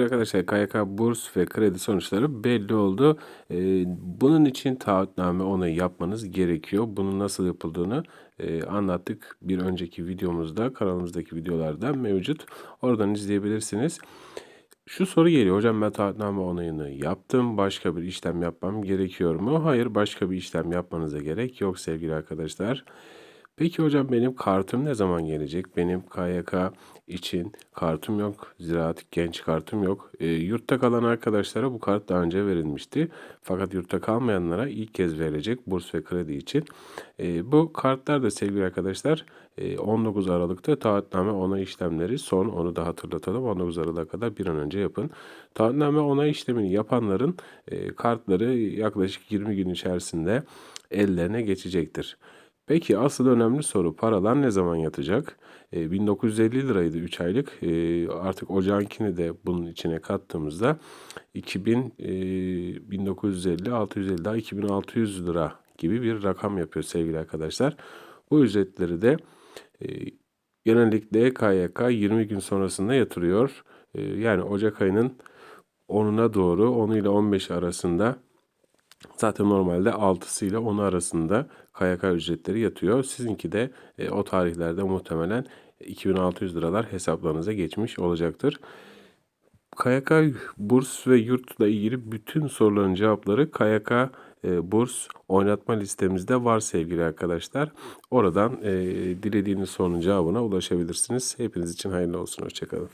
Arkadaşlar KYK burs ve kredi sonuçları belli oldu. Ee, bunun için taahhütname onayı yapmanız gerekiyor. Bunun nasıl yapıldığını e, anlattık. Bir önceki videomuzda kanalımızdaki videolarda mevcut. Oradan izleyebilirsiniz. Şu soru geliyor. Hocam ben taahhütname onayını yaptım. Başka bir işlem yapmam gerekiyor mu? Hayır başka bir işlem yapmanıza gerek yok sevgili arkadaşlar. Peki hocam benim kartım ne zaman gelecek? Benim KYK için kartım yok. Ziraat genç kartım yok. E, yurtta kalan arkadaşlara bu kart daha önce verilmişti. Fakat yurtta kalmayanlara ilk kez verilecek burs ve kredi için. E, bu kartlar da sevgili arkadaşlar e, 19 Aralık'ta taahhütname onay işlemleri son. Onu da hatırlatalım. 19 Aralık'a kadar bir an önce yapın. Taahhütname onay işlemini yapanların e, kartları yaklaşık 20 gün içerisinde ellerine geçecektir. Peki asıl önemli soru paralar ne zaman yatacak? E, 1950 liraydı 3 aylık. E, artık ocağınkini de bunun içine kattığımızda 2000 e, 1950 650 daha 2600 lira gibi bir rakam yapıyor sevgili arkadaşlar. Bu ücretleri de e, genellikle KYK 20 gün sonrasında yatırıyor. E, yani Ocak ayının 10'una doğru 10 ile 15 arasında Zaten normalde 6'sı ile 10 arasında KYK ücretleri yatıyor. Sizinki de e, o tarihlerde muhtemelen 2600 liralar hesaplarınıza geçmiş olacaktır. KYK burs ve yurtla ilgili bütün soruların cevapları KYK e, burs oynatma listemizde var sevgili arkadaşlar. Oradan e, dilediğiniz sorunun cevabına ulaşabilirsiniz. Hepiniz için hayırlı olsun. Hoşçakalın.